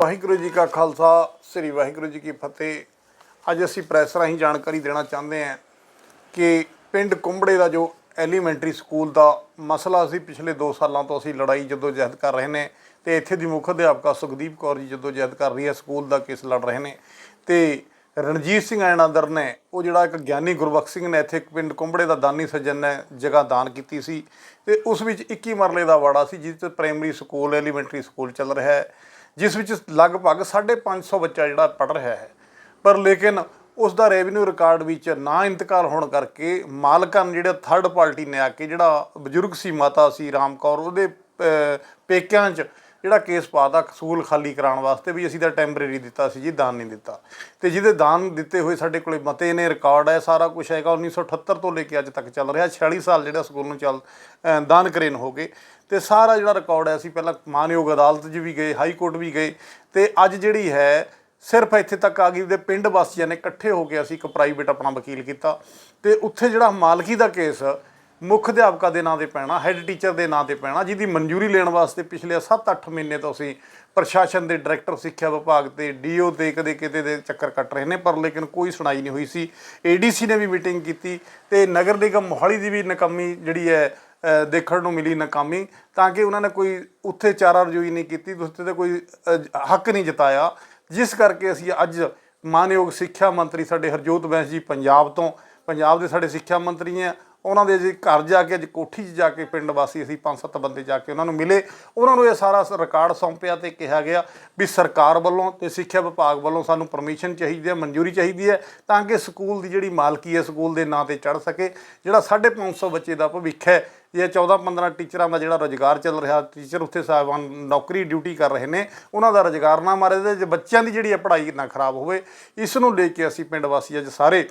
ਵਾਹਿਗੁਰੂ ਜੀ ਕਾ ਖਾਲਸਾ, ਸ੍ਰੀ ਵਾਹਿਗੁਰੂ ਜੀ ਕੀ ਫਤਿਹ। ਅੱਜ ਅਸੀਂ ਪ੍ਰੈਸ ਰਾਹੀਂ ਜਾਣਕਾਰੀ ਦੇਣਾ ਚਾਹੁੰਦੇ ਹਾਂ ਕਿ ਪਿੰਡ ਕੁੰਬੜੇ ਦਾ ਜੋ ਐਲੀਮੈਂਟਰੀ ਸਕੂਲ ਦਾ ਮਸਲਾ ਸੀ, ਪਿਛਲੇ 2 ਸਾਲਾਂ ਤੋਂ ਅਸੀਂ ਲੜਾਈ ਜਦੋਂ ਜਹਿਦ ਕਰ ਰਹੇ ਨੇ ਤੇ ਇੱਥੇ ਦੀ ਮੁੱਖ ਅਧਿਆਪਕਾ ਸੁਖਦੀਪ ਕੌਰ ਜੀ ਜਦੋਂ ਜਹਿਦ ਕਰ ਰਹੀ ਹੈ, ਸਕੂਲ ਦਾ ਕੇਸ ਲੜ ਰਹੇ ਨੇ। ਤੇ ਰਣਜੀਤ ਸਿੰਘ ਐਨਾਦਰ ਨੇ, ਉਹ ਜਿਹੜਾ ਇੱਕ ਗਿਆਨੀ ਗੁਰਬਖਸ਼ ਸਿੰਘ ਨੇ ਇੱਥੇ ਪਿੰਡ ਕੁੰਬੜੇ ਦਾ ਦਾਨੀ ਸੱਜਣ ਨੇ ਜਗ੍ਹਾ ਦਾਨ ਕੀਤੀ ਸੀ ਤੇ ਉਸ ਵਿੱਚ 21 ਮਰਲੇ ਦਾ ਵਾੜਾ ਸੀ ਜਿਸ ਤੇ ਪ੍ਰਾਇਮਰੀ ਸਕੂਲ ਐਲੀਮੈਂਟਰੀ ਸਕੂਲ ਚੱਲ ਰਿਹਾ ਹੈ। ਜਿਸ ਵਿੱਚ ਲਗਭਗ 550 ਬੱਚਾ ਜਿਹੜਾ ਪੜ ਰਿਹਾ ਹੈ। ਪਰ ਲੇਕਿਨ ਉਸ ਦਾ ਰੈਵਨਿਊ ਰਿਕਾਰਡ ਵਿੱਚ ਨਾ ਇੰਤਕਾਲ ਹੋਣ ਕਰਕੇ ਮਾਲਕਾਂ ਨੇ ਜਿਹੜਾ ਥਰਡ ਪਾਰਟੀ ਨੇ ਆ ਕੇ ਜਿਹੜਾ ਬਜ਼ੁਰਗ ਸੀ, ਮਾਤਾ ਸੀ ਰਾਮ ਕੌਰ, ਉਹਦੇ ਪੇਕਿਆਂ 'ਚ ਜਿਹੜਾ ਕੇਸ ਪਾਤਾ ਸਕੂਲ ਖਾਲੀ ਕਰਾਉਣ ਵਾਸਤੇ ਵੀ ਅਸੀਂ ਤਾਂ ਟੈਂਪਰੇਰੀ ਦਿੱਤਾ ਸੀ ਜੀ, ਦਾਨ ਨਹੀਂ ਦਿੱਤਾ। ਤੇ ਜਿਹਦੇ ਦਾਨ ਦਿੱਤੇ ਹੋਏ ਸਾਡੇ ਕੋਲੇ ਮਤੇ ਨੇ ਰਿਕਾਰਡ ਹੈ, ਸਾਰਾ ਕੁਝ ਹੈਗਾ 1978 ਤੋਂ ਲੈ ਕੇ ਅੱਜ ਤੱਕ ਚੱਲ ਰਿਹਾ 46 ਸਾਲ ਜਿਹੜਾ ਸਕੂਲ ਨੂੰ ਚੱਲ ਦਾਨ ਕਰੇਨ ਹੋ ਗਏ। ਤੇ ਸਾਰਾ ਜਿਹੜਾ ਰਿਕਾਰਡ ਹੈ, ਅਸੀਂ ਪਹਿਲਾਂ ਮਾਨਯੋਗ ਅਦਾਲਤ 'ਚ ਵੀ ਗਏ ਹਾਈ ਕੋਰਟ ਵੀ ਗਏ। ਤੇ ਅੱਜ ਜਿਹੜੀ ਹੈ, ਸਿਰਫ ਇੱਥੇ ਤੱਕ ਆ ਗਈ ਦੇ ਪਿੰਡ ਵਾਸੀਆਂ ਨੇ ਇਕੱਠੇ ਹੋ ਕੇ ਅਸੀਂ ਇੱਕ ਪ੍ਰਾਈਵੇਟ ਆਪਣਾ ਵਕੀਲ ਕੀਤਾ। ਤੇ ਉੱਥੇ ਜਿਹੜਾ ਮਾਲਕੀ ਦਾ ਕੇਸ ਮੁੱਖ ਅਧਿਆਪਕਾ ਦੇ ਨਾਂ ਤੇ ਪੈਣਾ ਹੈੱਡ ਟੀਚਰ ਦੇ ਨਾਂ ਤੇ ਪੈਣਾ, ਜਿਹਦੀ ਮਨਜ਼ੂਰੀ ਲੈਣ ਵਾਸਤੇ ਪਿਛਲੇ 7-8 ਮਹੀਨੇ ਤੋਂ ਅਸੀਂ ਪ੍ਰਸ਼ਾਸਨ ਦੇ ਡਾਇਰੈਕਟਰ ਸਿੱਖਿਆ ਵਿਭਾਗ ਤੇ ਡੀਓ ਤੇ ਕਦੇ ਕਿਤੇ ਦੇ ਚੱਕਰ ਕੱਟ ਰਹੇ ਨੇ, ਪਰ ਲੇਕਿਨ ਕੋਈ ਸੁਣਾਈ ਨਹੀਂ ਹੋਈ ਸੀ। ਏਡੀਸੀ ਨੇ ਵੀ ਮੀਟਿੰਗ ਕੀਤੀ ਤੇ ਨਗਰ ਨਿਗਮ ਮੋਹਾਲੀ ਦੀ ਵੀ ਨਕਾਮੀ ਜਿਹੜੀ ਹੈ ਦੇਖਣ ਨੂੰ ਮਿਲੀ ਨਾਕਾਮੀ, ਤਾਂ ਕਿ ਉਹਨਾਂ ਨੇ ਕੋਈ ਉੱਥੇ ਚਾਰਾ ਰਜੂਈ ਨਹੀਂ ਕੀਤੀ ਉੱਥੇ ਤੇ ਕੋਈ ਹੱਕ ਨਹੀਂ ਜਤਾਇਆ। ਜਿਸ ਕਰਕੇ ਅਸੀਂ ਅੱਜ ਮਾਨਯੋਗ ਸਿੱਖਿਆ ਮੰਤਰੀ ਸਾਡੇ ਹਰਜੋਤ ਬੈਂਸ ਜੀ ਪੰਜਾਬ ਤੋਂ, ਪੰਜਾਬ ਦੇ ਸਾਡੇ ਸਿੱਖਿਆ ਮੰਤਰੀ ਹੈ ਉਹਨਾਂ ਦੇ ਜੀ ਘਰ ਜਾ ਕੇ ਅੱਜ ਕੋਠੀ 'ਚ ਜਾ ਕੇ ਪਿੰਡ ਵਾਸੀ ਅਸੀਂ ਪੰਜ ਸੱਤ ਬੰਦੇ ਜਾ ਕੇ ਉਹਨਾਂ ਨੂੰ ਮਿਲੇ, ਉਹਨਾਂ ਨੂੰ ਇਹ ਸਾਰਾ ਸ- ਰਿਕਾਰਡ ਸੌਂਪਿਆ ਤੇ ਕਿਹਾ ਗਿਆ ਵੀ ਸਰਕਾਰ ਵੱਲੋਂ ਤੇ ਸਿੱਖਿਆ ਵਿਭਾਗ ਵੱਲੋਂ ਸਾਨੂੰ ਪਰਮਿਸ਼ਨ ਚਾਹੀਦੀ ਹੈ, ਮਨਜ਼ੂਰੀ ਚਾਹੀਦੀ ਹੈ ਤਾਂ ਕਿ ਸਕੂਲ ਦੀ ਜਿਹੜੀ ਮਾਲਕੀ ਹੈ ਸਕੂਲ ਦੇ ਨਾਂ ਤੇ ਚੜ ਸਕੇ, ਜਿਹੜਾ 550 ਬੱਚੇ ਦਾ ਭਵਿੱਖ ਹੈ, ਇਹ 14 15 ਟੀਚਰਾਂ ਦਾ ਜਿਹੜਾ ਰੋਜ਼ਗਾਰ ਚੱਲ ਰਿਹਾ, ਟੀਚਰ ਉੱਥੇ ਸਾਹਿਬਾਨ ਨੌਕਰੀ ਡਿਊਟੀ ਕਰ ਰਹੇ ਨੇ, ਉਹਨਾਂ ਦਾ ਰੋਜ਼ਗਾਰ ਨਾ ਮਾਰੇ ਤੇ ਬੱਚਿਆਂ ਦੀ ਜਿਹੜੀ ਹੈ ਪੜ੍ਹਾਈ ਨਾ ਖਰਾਬ ਹੋਵੇ, ਇਸ ਨੂੰ ਲੈ ਕੇ ਅਸੀਂ ਪਿੰਡ ਵਾਸੀ ਅੱਜ ਸਾਰੇ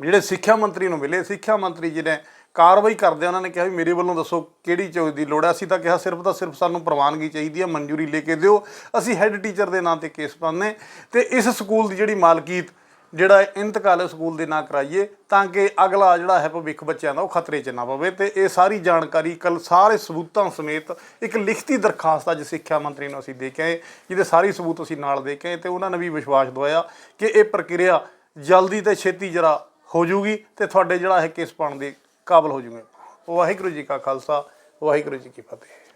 ਜਿਹੜੇ ਸਿੱਖਿਆ ਮੰਤਰੀ ਨੂੰ ਮਿਲੇ, ਸਿੱਖਿਆ ਮੰਤਰੀ ਜੀ ਨੇ ਕਾਰਵਾਈ ਕਰਦੇ ਉਹਨਾਂ ਨੇ ਕਿਹਾ ਵੀ ਮੇਰੇ ਵੱਲੋਂ ਦੱਸੋ ਕਿਹੜੀ ਚੋਜ਼ ਦੀ ਲੋੜ ਹੈ। ਅਸੀਂ ਤਾਂ ਕਿਹਾ ਸਿਰਫ ਤਾਂ ਸਿਰਫ ਸਾਨੂੰ ਪ੍ਰਵਾਨਗੀ ਚਾਹੀਦੀ ਹੈ, ਮਨਜ਼ੂਰੀ ਲੈ ਕੇ ਦਿਓ। ਅਸੀਂ ਹੈੱਡ ਟੀਚਰ ਦੇ ਨਾਂ ਤੇ ਕੇਸ ਪਾਉਂਦੇ ਤੇ ਇਸ ਸਕੂਲ ਦੀ ਜਿਹੜੀ ਮਾਲਕੀਤ ਜਿਹੜਾ ਇੰਤਕਾਲ ਸਕੂਲ ਦੇ ਨਾਂ ਕਰਾਈਏ ਤਾਂ ਕਿ ਅਗਲਾ ਜਿਹੜਾ ਹੈ ਭਵਿੱਖ ਬੱਚਿਆਂ ਦਾ ਉਹ ਖਤਰੇ 'ਚ ਨਾ ਪਵੇ ਤੇ ਇਹ ਸਾਰੀ ਜਾਣਕਾਰੀ ਕੱਲ ਸਾਰੇ ਸਬੂਤਾਂ ਸਮੇਤ ਇੱਕ ਲਿਖਤੀ ਦਰਖਾਸਤ ਅੱਜ ਸਿੱਖਿਆ ਮੰਤਰੀ ਨੂੰ ਅਸੀਂ ਦੇ ਕੇ ਆਏ, ਜਿਹਦੇ ਸਾਰੇ ਸਬੂਤ ਅਸੀਂ ਨਾਲ ਦੇ ਕੇ ਆਏ ਤੇ ਉਹਨਾਂ ਨੇ ਵੀ ਵਿਸ਼ਵਾਸ ਦਵਾਇਆ ਕਿ ਇਹ ਪ੍ਰਕਿਰਿਆ ਜਲਦੀ ਤੇ ਛੇਤੀ ਜਰਾ ਹੋ ਜੂਗੀ ਤੇ ਤੁਹਾਡੇ ਜਿਹੜਾ ਇਹ ਕੇਸ ਪਾਉਣ ਦੇ ਕਾਬਲ ਹੋ ਜੂਗੇ। ਵਾਹਿਗੁਰੂ ਜੀ ਕਾ ਖਾਲਸਾ, ਵਾਹਿਗੁਰੂ ਜੀ ਕੀ ਫਤਿਹ।